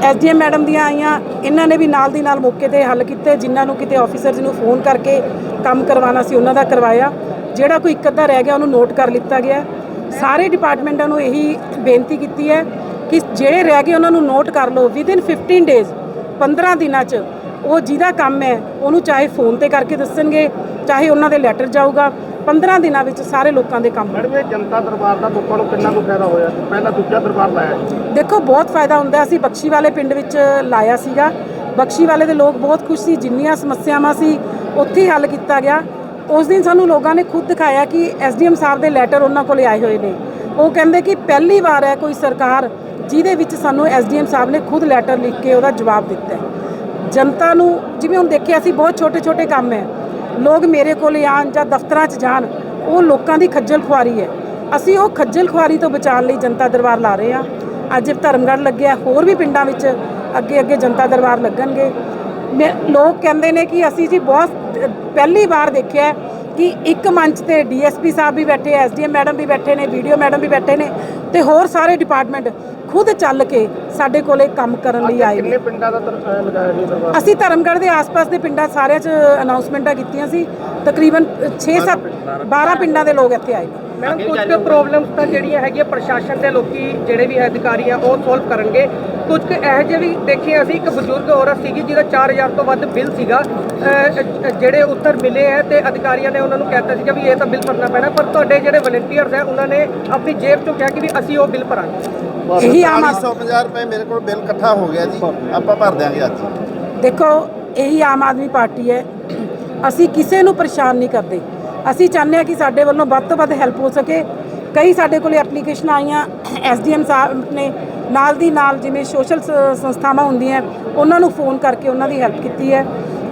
ਐਸਡੀਐਮ ਮੈਡਮ ਦੀਆਂ ਆਈਆਂ, ਇਹਨਾਂ ਨੇ ਵੀ ਨਾਲ ਦੀ ਨਾਲ ਮੌਕੇ ਤੇ ਹੱਲ ਕੀਤੇ, ਜਿਨ੍ਹਾਂ ਨੂੰ ਕਿਤੇ ਆਫੀਸਰਸ ਨੂੰ ਫੋਨ ਕਰਕੇ ਕੰਮ ਕਰਵਾਉਣਾ ਸੀ, ਉਹਨਾਂ ਦਾ ਕਰਵਾਇਆ। ਜਿਹੜਾ ਕੋਈ ਇੱਕ ਅੱਧਾ ਰਹਿ ਗਿਆ, ਉਹਨੂੰ ਨੋਟ ਕਰ ਲਿੱਤਾ ਗਿਆ। ਸਾਰੇ ਡਿਪਾਰਟਮੈਂਟਾਂ ਨੂੰ ਇਹੀ ਬੇਨਤੀ ਕੀਤੀ ਹੈ ਕਿ ਜਿਹੜੇ ਰਹਿ ਗਏ, ਉਹਨਾਂ ਨੂੰ ਨੋਟ ਕਰ ਲਓ। ਵਿਦਿਨ 15 ਡੇਜ਼ 15 ਦਿਨਾਂ 'ਚ ਉਹ ਜਿਹਦਾ ਕੰਮ ਹੈ ਉਹਨੂੰ ਚਾਹੇ ਫੋਨ ਤੇ ਕਰਕੇ ਦੱਸਣਗੇ ਚਾਹੇ ਉਹਨਾਂ ਦੇ ਲੈਟਰ ਜਾਊਗਾ 15 ਦਿਨਾਂ ਵਿੱਚ ਸਾਰੇ ਲੋਕਾਂ ਦੇ ਕੰਮ ਮੈਡਮ ਇਹ ਜਨਤਾ ਦਰਬਾਰ ਦਾ ਲੋਕਾਂ ਨੂੰ ਕਿੰਨਾ ਕੁ ਫਾਇਦਾ ਹੋਇਆ? ਪਹਿਲਾਂ ਦੂਜਾ ਦਰਬਾਰ ਲਾਇਆ ਸੀ। ਦੇਖੋ ਬਹੁਤ ਫਾਇਦਾ ਹੁੰਦਾ ਅਸੀਂ ਬਖਸ਼ੀ ਵਾਲੇ ਪਿੰਡ ਵਿੱਚ ਲਾਇਆ ਸੀਗਾ। ਬਖਸ਼ੀ ਵਾਲੇ ਦੇ ਲੋਕ ਬਹੁਤ ਖੁਸ਼ ਸੀ ਜਿੰਨੀਆਂ ਸਮੱਸਿਆਵਾਂ ਸੀ ਉੱਥੇ ਹੱਲ ਕੀਤਾ ਗਿਆ। ਉਸ ਦਿਨ ਸਾਨੂੰ ਲੋਕਾਂ ਨੇ ਖੁਦ ਦਿਖਾਇਆ ਕਿ ਐਸਡੀਐਮ ਸਾਹਿਬ ਦੇ ਲੈਟਰ ਉਹਨਾਂ ਕੋਲੇ ਆਏ ਹੋਏ ਨੇ। ਉਹ ਕਹਿੰਦੇ ਕਿ ਪਹਿਲੀ ਵਾਰ ਹੈ ਕੋਈ ਸਰਕਾਰ ਜਿਹਦੇ ਵਿੱਚ ਸਾਨੂੰ ਐਸਡੀਐਮ ਸਾਹਿਬ ਨੇ ਖੁਦ ਲੈਟਰ ਲਿਖ ਕੇ ਉਹਦਾ ਜਵਾਬ ਦਿੱਤਾ ਹੈ। ਜਨਤਾ ਨੂੰ, ਜਿਵੇਂ ਹੁਣ ਦੇਖਿਆ ਅਸੀਂ, ਬਹੁਤ ਛੋਟੇ ਛੋਟੇ ਕੰਮ ਹੈ। ਲੋਕ ਮੇਰੇ ਕੋਲ ਆਉਣ ਜਾਂ ਦਫ਼ਤਰਾਂ 'ਚ ਜਾਣ, ਉਹ ਲੋਕਾਂ ਦੀ ਖੱਜਲ ਖੁਆਰੀ ਹੈ। ਅਸੀਂ ਉਹ ਖੱਜਲ ਖੁਆਰੀ ਤੋਂ ਬਚਾਉਣ ਲਈ ਜਨਤਾ ਦਰਬਾਰ ਲਾ ਰਹੇ ਹਾਂ। ਅੱਜ ਧਰਮਗੜ੍ਹ ਲੱਗਿਆ, ਹੋਰ ਵੀ ਪਿੰਡਾਂ ਵਿੱਚ ਅੱਗੇ ਅੱਗੇ ਜਨਤਾ ਦਰਬਾਰ ਲੱਗਣਗੇ। ਮੈਂ, ਲੋਕ ਕਹਿੰਦੇ ਨੇ ਕਿ ਅਸੀਂ ਜੀ ਬਹੁਤ, ਪਹਿਲੀ ਵਾਰ ਦੇਖਿਆ ਕਿ ਇੱਕ ਮੰਚ ਤੇ ਡੀਐਸਪੀ ਸਾਹਿਬ ਵੀ ਬੈਠੇ ਐਸਡੀਐਮ ਮੈਡਮ ਵੀ ਬੈਠੇ ਨੇ, ਵੀਡੀਓ ਮੈਡਮ ਵੀ ਬੈਠੇ ਨੇ। ਤੇ ਹੋਰ ਸਾਰੇ ਡਿਪਾਰਟਮੈਂਟ ਖੁਦ ਚੱਲ ਕੇ ਸਾਡੇ ਕੋਲੇ ਕੰਮ ਕਰਨ ਲਈ ਆਏ ਨੇ। ਕਿੰਨੇ ਪਿੰਡਾਂ ਦਾ ਅਹ ਲਗਾਇਆ ਸੀ ਦਰਬਾਰ ਅਸੀਂ ਧਰਮਗੜ੍ਹ ਦੇ ਆਸ-ਪਾਸ ਦੇ ਪਿੰਡਾਂ ਸਾਰਿਆਂ 'ਚ ਅਨਾਉਂਸਮੈਂਟਾਂ ਕੀਤੀਆਂ ਸੀ। ਤਕਰੀਬਨ 6-7 12 ਪਿੰਡਾਂ ਦੇ ਲੋਕ ਇੱਥੇ ਆਏ ਨੇ। ਮੈਡਮ ਕੁਝ ਕੁ ਪ੍ਰੋਬਲਮਸ ਤਾਂ ਜਿਹੜੀਆਂ ਹੈਗੀਆਂ ਪ੍ਰਸ਼ਾਸਨ ਦੇ ਲੋਕੀ ਜਿਹੜੇ ਵੀ ਅਧਿਕਾਰੀ ਆ ਉਹ ਸੋਲਵ ਕਰਨਗੇ। ਕੁਝ ਕੁ ਇਹੋ ਜਿਹੇ ਵੀ ਦੇਖੇ ਅਸੀਂ ਇੱਕ ਬਜ਼ੁਰਗ ਔਰਤ ਸੀਗੀ ਜਿਹਦਾ 4000 ਤੋਂ ਵੱਧ ਬਿੱਲ ਸੀਗਾ। ਜਿਹੜੇ ਉੱਤਰ ਮਿਲੇ ਹੈ ਤੇ ਅਧਿਕਾਰੀਆਂ ਨੇ ਉਹਨਾਂ ਨੂੰ ਕਹਿਤਾ ਸੀਗਾ ਵੀ ਇਹ ਤਾਂ ਬਿੱਲ ਭਰਨਾ ਪੈਣਾ ਪਰ ਤੁਹਾਡੇ ਜਿਹੜੇ ਵਲੰਟੀਅਰਸ ਹੈ ਉਹਨਾਂ ਨੇ ਆਪਣੀ ਜੇਬ ਚੋਂ ਕਿਹਾ ਕਿ ਵੀ ਅਸੀਂ ਉਹ ਬਿੱਲ ਭਰਾਂਗੇ। ਇਹੀ ਆਮ ਆਦ- 450 ਰੁਪਏ ਮੇਰੇ ਕੋਲ ਬਿੱਲ ਇਕੱਠਾ ਹੋ ਗਿਆ ਜੀ ਆਪਾਂ ਭਰ ਦਿਆਂਗੇ ਅੱਜ। ਦੇਖੋ ਇਹੀ ਆਮ ਆਦਮੀ ਪਾਰਟੀ ਹੈ। ਅਸੀਂ ਕਿਸੇ ਨੂੰ ਪਰੇਸ਼ਾਨ ਨਹੀਂ ਕਰਦੇ। ਅਸੀਂ ਚਾਹੁੰਦੇ ਹਾਂ ਕਿ ਸਾਡੇ ਵੱਲੋਂ ਵੱਧ ਤੋਂ ਵੱਧ ਹੈਲਪ ਹੋ ਸਕੇ। ਕਈ ਸਾਡੇ ਕੋਲੇ ਐਪਲੀਕੇਸ਼ਨ ਆਈਆਂ ਐਸਡੀਐਮ ਸਾਹਿਬ ਨੇ ਨਾਲ ਦੀ ਨਾਲ ਜਿਵੇਂ ਸੋਸ਼ਲ ਸੰਸਥਾਵਾਂ ਹੁੰਦੀਆਂ, ਉਹਨਾਂ ਨੂੰ ਫੋਨ ਕਰਕੇ ਉਹਨਾਂ ਦੀ ਹੈਲਪ ਕੀਤੀ ਹੈ।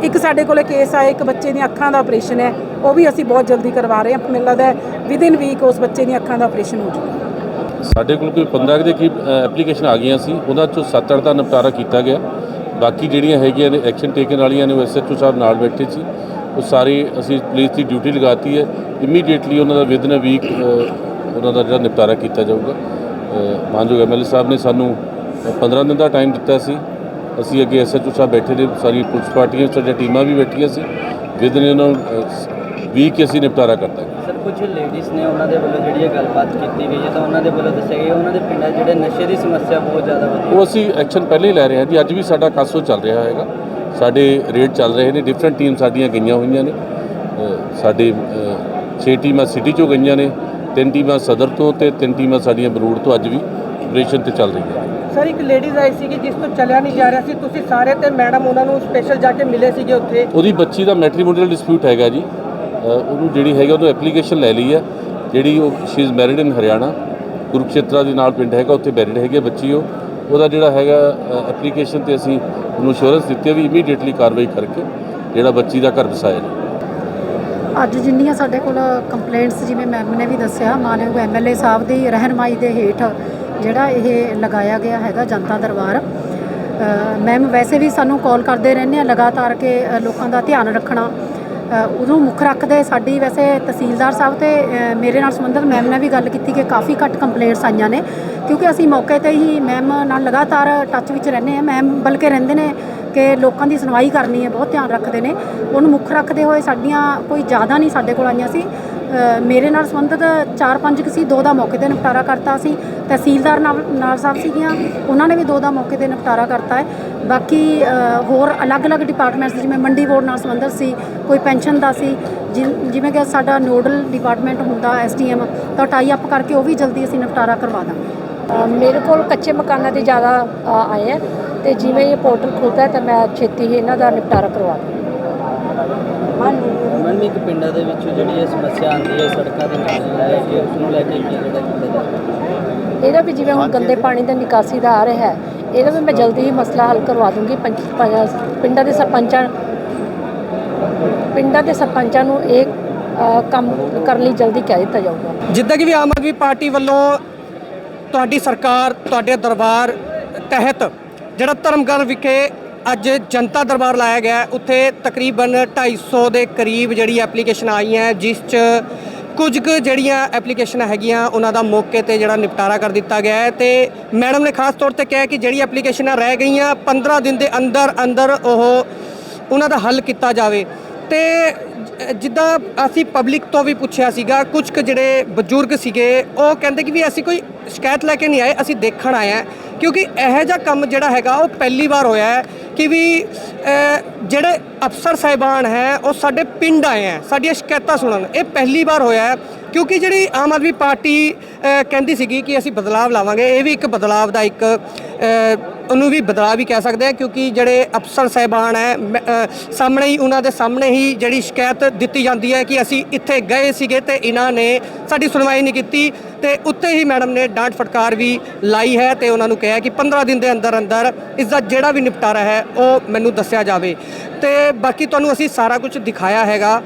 ਇੱਕ ਸਾਡੇ ਕੋਲੇ ਕੇਸ ਆਇਆ, ਇੱਕ ਬੱਚੇ ਦੀਆਂ ਅੱਖਾਂ ਦਾ ਆਪਰੇਸ਼ਨ ਹੈ, ਉਹ ਵੀ ਅਸੀਂ ਬਹੁਤ ਜਲਦੀ ਕਰਵਾ ਰਹੇ ਹਾਂ। ਮੈਨੂੰ ਲੱਗਦਾ ਵਿਦਿਨ ਵੀਕ ਉਸ ਬੱਚੇ ਦੀਆਂ ਅੱਖਾਂ ਦਾ ਆਪਰੇਸ਼ਨ ਹੋ ਜਾਊਗਾ ਸਾਡੇ ਕੋਲ ਕੋਈ 15 ਦੇ ਕੀ ਐਪਲੀਕੇਸ਼ਨ ਆ ਗਈਆਂ ਸੀ, ਉਹਨਾਂ ਚੋਂ 7-8 ਦਾ ਨਿਪਟਾਰਾ ਕੀਤਾ ਗਿਆ। ਬਾਕੀ ਜਿਹੜੀਆਂ ਹੈਗੀਆਂ ਨੇ ਐਕਸ਼ਨ ਟੇਕਨ ਵਾਲੀਆਂ ਨੇ, ਉਹ ਐਸਐਚਓ ਸਾਹਿਬ ਨਾਲ ਬੈਠੇ ਸੀ। ਉਹ ਸਾਰੇ ਅਸੀਂ ਪੁਲਿਸ ਦੀ ਡਿਊਟੀ ਲਗਾਤੀ ਹੈ। ਇਮੀਡੀਏਟਲੀ ਉਹਨਾਂ ਦਾ ਵਿਦਨ ਅ ਵੀਕ ਉਹਨਾਂ ਦਾ ਜਿਹੜਾ ਨਿਪਟਾਰਾ ਕੀਤਾ ਜਾਊਗਾ। ਮਾਨਯੋਗ ਐਮਐਲਏ ਸਾਹਿਬ ਨੇ ਸਾਨੂੰ ਅ, 15 ਦਿਨ ਦਾ ਟਾਈਮ ਦਿੱਤਾ ਸੀ। ਅਸੀਂ ਅੱਗੇ ਐਸਐਚਓ ਸਾਹਿਬ ਬੈਠੇ ਨੇ ਸਾਰੀ ਪੁਲਿਸ ਪਾਰਟੀਆਂ ਸਾਡੀਆਂ ਟੀਮਾਂ ਵੀ ਬੈਠੀਆਂ ਸੀ। ਵਿਦਨ ਉਹਨਾਂ ਨੂੰ ਵੀਕ ਅਸੀਂ ਨਿਪਟਾਰਾ ਕਰਤਾ ਸਰ ਕੁਝ ਲੇਡੀਜ਼ ਨੇ ਉਹਨਾਂ ਦੇ ਵੱਲੋਂ ਜਿਹੜੀ ਗੱਲਬਾਤ ਕੀਤੀ ਗਈ ਹੈ ਤਾਂ ਉਹਨਾਂ ਦੇ ਵੱਲੋਂ ਦੱਸਿਆ ਗਿਆ ਉਹਨਾਂ ਦੇ ਪਿੰਡਾਂ ਜਿਹੜੇ ਨਸ਼ੇ ਦੀ ਸਮੱਸਿਆ ਬਹੁਤ ਜ਼ਿਆਦਾ ਵਧੀ ਉਹ ਅਸੀਂ ਐਕਸ਼ਨ ਪਹਿਲੇ ਹੀ ਲੈ ਰਹੇ ਹਾਂ ਜੀ ਅੱਜ ਵੀ ਸਾਡਾ ਕਾਸੋ ਚੱਲ ਰਿਹਾ ਹੈਗਾ। ਸਾਡੇ ਰੇਡ ਚੱਲ ਰਹੇ ਨੇ ਡਿਫਰੈਂਟ ਟੀਮ ਸਾਡੀਆਂ ਗਈਆਂ ਹੋਈਆਂ ਨੇ। ਸਾਡੇ 6 ਟੀਮਾਂ ਸਿਟੀ ਚੋਂ ਗਈਆਂ ਨੇ ਤਿੰਨ ਟੀਮਾਂ ਸਦਰ ਤੋਂ ਤੇ ਤਿੰਨ ਟੀਮਾਂ ਸਾਡੀਆਂ ਬਰੂੜ ਤੋਂ ਅੱਜ ਵੀ ਆਪਰੇਸ਼ਨ ਤੇ ਚੱਲ ਰਹੀਆਂ ਸਰ ਇੱਕ ਲੇਡੀਜ਼ ਆਈ ਸੀਗੀ ਜਿਸ ਤੋਂ ਚੱਲਿਆ ਨਹੀਂ ਜਾ ਰਿਹਾ ਸੀ। ਤੁਸੀਂ ਸਾਰੇ ਤੇ ਮੈਡਮ ਉਹਨਾਂ ਨੂੰ ਸਪੈਸ਼ਲ ਜਾ ਕੇ ਮਿਲੇ ਸੀਗੇ ਉੱਥੇ? ਉਹਦੀ ਬੱਚੀ ਦਾ ਮੈਟ੍ਰੀਮੋਨੀਅਲ ਡਿਸਪਿਊਟ ਹੈਗਾ ਜੀ। ਉਹਨੂੰ ਜਿਹੜੀ ਹੈਗਾ ਉਹਨੂੰ ਐਪਲੀਕੇਸ਼ਨ ਲੈ ਲਈ ਹੈ ਜਿਹੜੀ ਉਹ she is married in Haryana Kurukshetra ਦੇ ਨਾਲ ਪਿੰਡ ਹੈਗਾ ਉੱਥੇ ਮੈਰਿਡ ਹੈਗੀ ਬੱਚੀ ਉਹ। ਉਹਦਾ ਜਿਹੜਾ ਹੈਗਾ ਐਪਲੀਕੇਸ਼ਨ ਤੇ ਅਸੀਂ ਉਹਨੂੰ ਅਸ਼ੋਰੈਂਸ ਦਿੱਤੀ ਵੀ ਇਮੀਡੀਏਟਲੀ ਕਾਰਵਾਈ ਕਰਕੇ ਜਿਹੜਾ ਬੱਚੀ ਦਾ ਘਰ ਵਸਾਇਆ ਜਾਵੇ। ਅੱਜ ਜਿੰਨੀਆਂ ਸਾਡੇ ਕੋਲ ਕੰਪਲੇਂਟਸ ਜਿਵੇਂ ਮੈਮ ਨੇ ਵੀ ਦੱਸਿਆ, ਮਾਨਯੋਗ ਐਮਐਲਏ ਸਾਹਿਬ ਦੀ ਰਹਿਨਮਾਈ ਦੇ ਹੇਠ ਜਿਹੜਾ ਇਹ ਲਗਾਇਆ ਗਿਆ ਹੈਗਾ ਜਨਤਾ ਦਰਬਾਰ। ਮੈਮ ਵੈਸੇ ਵੀ ਸਾਨੂੰ ਕਾਲ ਕਰਦੇ ਰਹਿੰਦੇ ਆ ਲਗਾਤਾਰ ਕਿ ਲੋਕਾਂ ਦਾ ਧਿਆਨ ਰੱਖਣਾ। ਉਹਨੂੰ ਮੁੱਖ ਰੱਖਦੇ ਸਾਡੀ ਵੈਸੇ ਤਹਿਸੀਲਦਾਰ ਸਾਹਿਬ ਤੇ ਮੇਰੇ ਨਾਲ ਸੰਬੰਧਿਤ ਮੈਮ ਨੇ ਵੀ ਗੱਲ ਕੀਤੀ ਕਿ ਕਾਫੀ ਘੱਟ ਕੰਪਲੇਂਟਸ ਆਈਆਂ ਨੇ, ਕਿਉਂਕਿ ਅਸੀਂ ਮੌਕੇ ਤੇ ਹੀ ਮੈਮ ਨਾਲ ਲਗਾਤਾਰ ਟੱਚ ਵਿੱਚ ਰਹਿੰਦੇ ਆ ਮੈਮ ਬਲਕਿ ਰਹਿੰਦੇ ਨੇ ਕਿ ਲੋਕਾਂ ਦੀ ਸੁਣਵਾਈ ਕਰਨੀ ਹੈ, ਬਹੁਤ ਧਿਆਨ ਰੱਖਦੇ ਨੇ। ਉਹਨੂੰ ਮੁੱਖ ਰੱਖਦੇ ਹੋਏ ਸਾਡੀਆਂ ਕੋਈ ਜ਼ਿਆਦਾ ਨਹੀਂ ਸਾਡੇ ਕੋਲ ਆਈਆਂ ਸੀ। ਮੇਰੇ ਨਾਲ ਸੰਬੰਧਿਤ ਚਾਰ ਪੰਜ ਕੁ ਸੀ, ਦੋ ਦਾ ਮੌਕੇ ਤੇ ਨਿਪਟਾਰਾ ਕਰਤਾ ਸੀ। ਤਹਿਸੀਲਦਾਰ ਨਾਲ ਨਾਲ ਸਾਹਿਬ ਸੀਗੀਆਂ, ਉਹਨਾਂ ਨੇ ਵੀ ਦੋ ਦਾ ਮੌਕੇ ਤੇ ਨਿਪਟਾਰਾ ਕਰਤਾ ਹੈ। ਬਾਕੀ ਹੋਰ ਅਲੱਗ-ਅਲੱਗ ਡਿਪਾਰਟਮੈਂਟਸ ਜਿਵੇਂ ਮੰਡੀ ਬੋਰਡ ਨਾਲ ਸੰਬੰਧਿਤ ਸੀ ਕੋਈ ਪੈਨਸ਼ਨ ਦਾ ਸੀ ਜਿ- ਜਿਵੇਂ ਕਿ ਸਾਡਾ ਨੋਡਲ ਡਿਪਾਰਟਮੈਂਟ ਹੁੰਦਾ ਐਸਡੀਐਮ ਤਾਂ ਟਾਈ ਅਪ ਕਰਕੇ ਉਹ ਵੀ ਜਲਦੀ ਅਸੀਂ ਨਿਪਟਾਰਾ ਕਰਵਾ ਦਾਂਗੇ। ਮੇਰੇ ਕੋਲ ਕੱਚੇ ਮਕਾਨਾਂ ਦੇ ਜ਼ਿਆਦਾ ਆਏ ਹੈ ਤੇ ਜਿਵੇਂ ਇਹ ਪੋਰਟਲ ਖੁੱਲਦਾ ਹੈ ਤਾਂ ਮੈਂ ਛੇਤੀ ਹੀ ਇਹਨਾਂ ਦਾ ਨਿਪਟਾਰਾ ਕਰਵਾ ਦੂੰ ਮੈਡਮ ਇੱਕ ਪਿੰਡਾਂ ਦੇ ਵਿੱਚ ਜਿਹੜੀ ਇਹ ਸਮੱਸਿਆ ਆਉਂਦੀ ਹੈ ਸੜਕਾਂ ਦੇ ਨਾਲ ਲੈ ਕੇ ਉਸ ਨੂੰ ਲੈ ਕੇ ਕੀ ਜਿਹੜਾ ਕੀਤਾ ਜਾਵੇ ਇਹਦਾ ਵੀ ਜਿਵੇਂ ਹੁਣ ਗੰਦੇ ਪਾਣੀ ਦਾ ਨਿਕਾਸੀ ਦਾ ਆ ਰਿਹਾ ਹੈ ਇਹਦਾ ਵੀ ਮੈਂ ਜਲਦੀ ਹੀ ਮਸਲਾ ਹੱਲ ਕਰਵਾ ਦੂੰਗੀ। ਪੰਚ ਪਿੰਡਾਂ ਦੇ ਸਰਪੰਚਾਂ ਪਿੰਡਾਂ ਦੇ ਸਰਪੰਚਾਂ ਨੂੰ ਇਹ ਕੰਮ ਕਰਨ ਲਈ ਜਲਦੀ ਕਹਿ ਦਿੱਤਾ ਜਾਊਗਾ। ਜਿੱਦਾਂ ਕਿ ਵੀ ਆਮ ਆਦਮੀ ਪਾਰਟੀ ਵੱਲੋਂ ਤੁਹਾਡੀ ਸਰਕਾਰ, ਤੁਹਾਡੇ ਦਰਬਾਰ ਤਹਿਤ ਜਿਹੜਾ ਧਰਮਗੜ੍ਹ ਵਿਖੇ ਅੱਜ ਜਨਤਾ ਦਰਬਾਰ ਲਾਇਆ ਗਿਆ, ਉੱਥੇ ਤਕਰੀਬਨ 250 ਦੇ ਕਰੀਬ ਜਿਹੜੀ ਐਪਲੀਕੇਸ਼ਨ ਆਈ ਹੈ, ਜਿਸ 'ਚ ਕੁਝ ਕੁ ਜਿਹੜੀਆਂ ਐਪਲੀਕੇਸ਼ਨਾਂ ਹੈਗੀਆਂ, ਉਹਨਾਂ ਦਾ ਮੌਕੇ ਤੇ ਜਿਹੜਾ ਨਿਪਟਾਰਾ ਕਰ ਦਿੱਤਾ ਗਿਆ ਹੈ ਤੇ ਮੈਡਮ ਨੇ ਖਾਸ ਤੌਰ ਤੇ ਕਿਹਾ ਕਿ ਜਿਹੜੀ ਐਪਲੀਕੇਸ਼ਨਾਂ ਰਹਿ ਗਈਆਂ 15 ਦਿਨ ਦੇ ਅੰਦਰ ਅੰਦਰ ਉਹ ਉਹਨਾਂ ਦਾ ਹੱਲ ਕੀਤਾ ਜਾਵੇ। ਤੇ ਜਿੱਦਾਂ ਅਸੀਂ ਪਬਲਿਕ ਤੋਂ ਵੀ ਪੁੱਛਿਆ ਸੀਗਾ, ਕੁਝ ਕੁ ਜਿਹੜੇ ਬਜ਼ੁਰਗ ਸੀਗੇ, ਉਹ ਕਹਿੰਦੇ ਕਿ ਵੀ ਅਸੀਂ ਕੋਈ ਸ਼ਿਕਾਇਤ ਲੈ ਕੇ ਨਹੀਂ ਆਏ, ਅਸੀਂ ਦੇਖਣ ਆਏ ਹਾਂ। ਕਿਉਂਕਿ ਇਹੋ ਜਿਹਾ ਕੰਮ ਜਿਹੜਾ ਹੈਗਾ, ਉਹ ਪਹਿਲੀ ਵਾਰ ਹੋਇਆ ਹੈ। ਕਿ ਵੀ ਜਿਹੜੇ ਅਫਸਰ ਸਾਹਿਬਾਨ ਹੈ, ਉਹ ਸਾਡੇ ਪਿੰਡ ਆਏ ਹੈ, ਸਾਡੀਆਂ ਸ਼ਿਕਾਇਤਾਂ ਸੁਣਨ। ਇਹ ਪਹਿਲੀ ਵਾਰ ਹੋਇਆ ਹੈ, ਕਿਉਂਕਿ ਜਿਹੜੀ ਆਮ ਆਦਮੀ ਪਾਰਟੀ ਕਹਿੰਦੀ ਸੀਗੀ ਕਿ ਅਸੀਂ ਬਦਲਾਵ ਲਾਵਾਂਗੇ, ਇਹ ਵੀ ਇੱਕ ਬਦਲਾਵ ਦਾ ਇੱਕ ਉਹਨੂੰ ਵੀ ਬਦਲਾਅ ਵੀ ਕਹਿ ਸਕਦੇ ਆ ਕਿਉਂਕਿ ਜਿਹੜੇ ਅਫਸਰ ਸਾਹਿਬਾਨ ਹੈ, ਮ- ਸਾਹਮਣੇ ਹੀ, ਉਹਨਾਂ ਦੇ ਸਾਹਮਣੇ ਹੀ ਜਿਹੜੀ ਸ਼ਿਕਾਇਤ ਦਿੱਤੀ ਜਾਂਦੀ ਹੈ ਕਿ ਅਸੀਂ ਇੱਥੇ ਗਏ ਸੀਗੇ ਤੇ ਇਹਨਾਂ ਨੇ ਸਾਡੀ ਸੁਣਵਾਈ ਨਹੀਂ ਕੀਤੀ। ਤੇ ਉੱਤੇ ਹੀ ਮੈਡਮ ਨੇ ਡਾਂਟ ਫਟਕਾਰ ਵੀ ਲਾਈ ਹੈ ਤੇ ਉਹਨਾਂ ਨੂੰ ਕਿਹਾ ਕਿ 15 ਦਿਨ ਦੇ ਅੰਦਰ ਅੰਦਰ ਇਸ ਦਾ ਜਿਹੜਾ ਵੀ ਨਿਪਟਾਰਾ ਹੈ, ਉਹ ਮੈਨੂੰ ਦੱਸਿਆ ਜਾਵੇ। ਤੇ ਬਾਕੀ ਤੁਹਾਨੂੰ ਅਸੀਂ ਸਾਰਾ ਕੁਝ ਦਿਖਾਇਆ ਹੈਗਾ।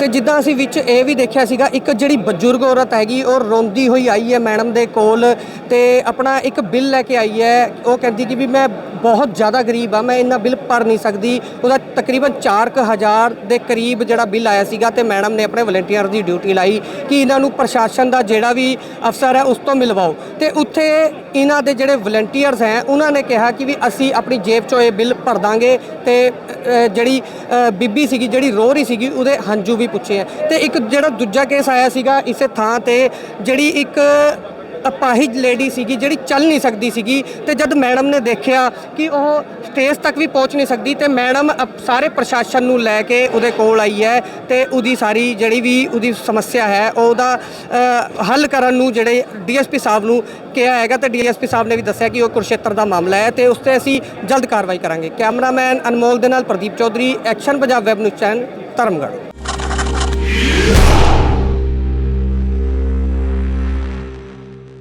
ਤੇ ਜਿੱਦਾਂ ਅਸੀਂ ਵਿੱਚ ਇਹ ਵੀ ਦੇਖਿਆ ਸੀਗਾ, ਇੱਕ ਜਿਹੜੀ ਬਜ਼ੁਰਗ ਔਰਤ ਹੈਗੀ, ਉਹ ਰੋਂਦੀ ਹੋਈ ਆਈ ਹੈ ਮੈਡਮ ਦੇ ਕੋਲ ਤੇ ਆਪਣਾ ਇੱਕ ਬਿੱਲ ਲੈ ਕੇ ਆਈ ਹੈ। ਉਹ ਕਹਿੰਦੀ ਕਿ ਵੀ ਮੈਂ ਬਹੁਤ ਜ਼ਿਆਦਾ ਗਰੀਬ ਆ, ਮੈਂ ਇੰਨਾ ਬਿੱਲ ਭਰ ਨਹੀਂ ਸਕਦੀ। ਉਹਦਾ ਤਕਰੀਬਨ 4000 ਦੇ ਕਰੀਬ ਜਿਹੜਾ ਬਿੱਲ ਆਇਆ ਸੀਗਾ ਤੇ ਮੈਡਮ ਨੇ ਆਪਣੇ ਵਲੰਟੀਅਰ ਦੀ ਡਿਊਟੀ ਲਾਈ ਕਿ ਇਹਨਾਂ ਨੂੰ ਪ੍ਰਸ਼ਾਸਨ ਦਾ ਜਿਹੜਾ ਵੀ ਅਫਸਰ ਹੈ ਉਸ ਤੋਂ ਮਿਲਵਾਓ। ਤੇ ਉੱਥੇ ਇਹਨਾਂ ਦੇ ਜਿਹੜੇ ਵਲੰਟੀਅਰਸ ਹੈ, ਉਹਨਾਂ ਨੇ ਕਿਹਾ ਕਿ ਵੀ ਅਸੀਂ ਆਪਣੀ ਜੇਬ ਚੋਂ ਇਹ ਬਿੱਲ ਭਰ ਦਾਂਗੇ ਤੇ ਜਿਹੜੀ ਬੀਬੀ ਸੀਗੀ, ਜਿਹੜੀ ਰੋ ਰਹੀ ਸੀਗੀ, ਉਹਦੇ ਹੰਝੂ ਵੀ ਪੁੱਛੇ ਹੈ ਤੇ ਇੱਕ ਜਿਹੜਾ ਦੂਜਾ ਕੇਸ ਆਇਆ ਸੀਗਾ, ਇਸੇ ਥਾਂ ਤੇ ਜਿਹੜੀ ਇੱਕ ਅਪਾਹਿਜ ਲੇਡੀ ਸੀਗੀ, ਜਿਹੜੀ ਚੱਲ ਨਹੀਂ ਸਕਦੀ ਸੀਗੀ। ਤੇ ਜਦ ਮੈਡਮ ਨੇ ਦੇਖਿਆ ਕਿ ਉਹ ਸਟੇਜ ਤੱਕ ਵੀ ਪਹੁੰਚ ਨਹੀਂ ਸਕਦੀ, ਤੇ ਮੈਡਮ ਅਪ- ਸਾਰੇ ਪ੍ਰਸ਼ਾਸਨ ਨੂੰ ਲੈ ਕੇ ਉਹਦੇ ਕੋਲ ਆਈ ਹੈ ਤੇ ਉਹਦੀ ਸਾਰੀ ਜਿਹੜੀ ਵੀ ਉਹਦੀ ਸਮੱਸਿਆ ਹੈ, ਉਹਦਾ ਹੱਲ ਕਰਨ ਨੂੰ ਜਿਹੜੇ ਡੀਐਸਪੀ ਸਾਹਿਬ ਨੂੰ ਕਿਹਾ ਹੈਗਾ ਤੇ ਡੀਐਸਪੀ ਸਾਹਿਬ ਨੇ ਵੀ ਦੱਸਿਆ ਕਿ ਉਹ ਕੁਰਸ਼ੇਤਰ ਦਾ ਮਾਮਲਾ ਹੈ ਤੇ ਉਸ ਤੇ ਅਸੀਂ ਜਲਦ ਕਾਰਵਾਈ ਕਰਾਂਗੇ। ਕੈਮਰਾਮੈਨ ਅਨਮੋਲ ਦੇ ਨਾਲ Pradeep Chaudhary Action Punjab web news channel Dharamgarh.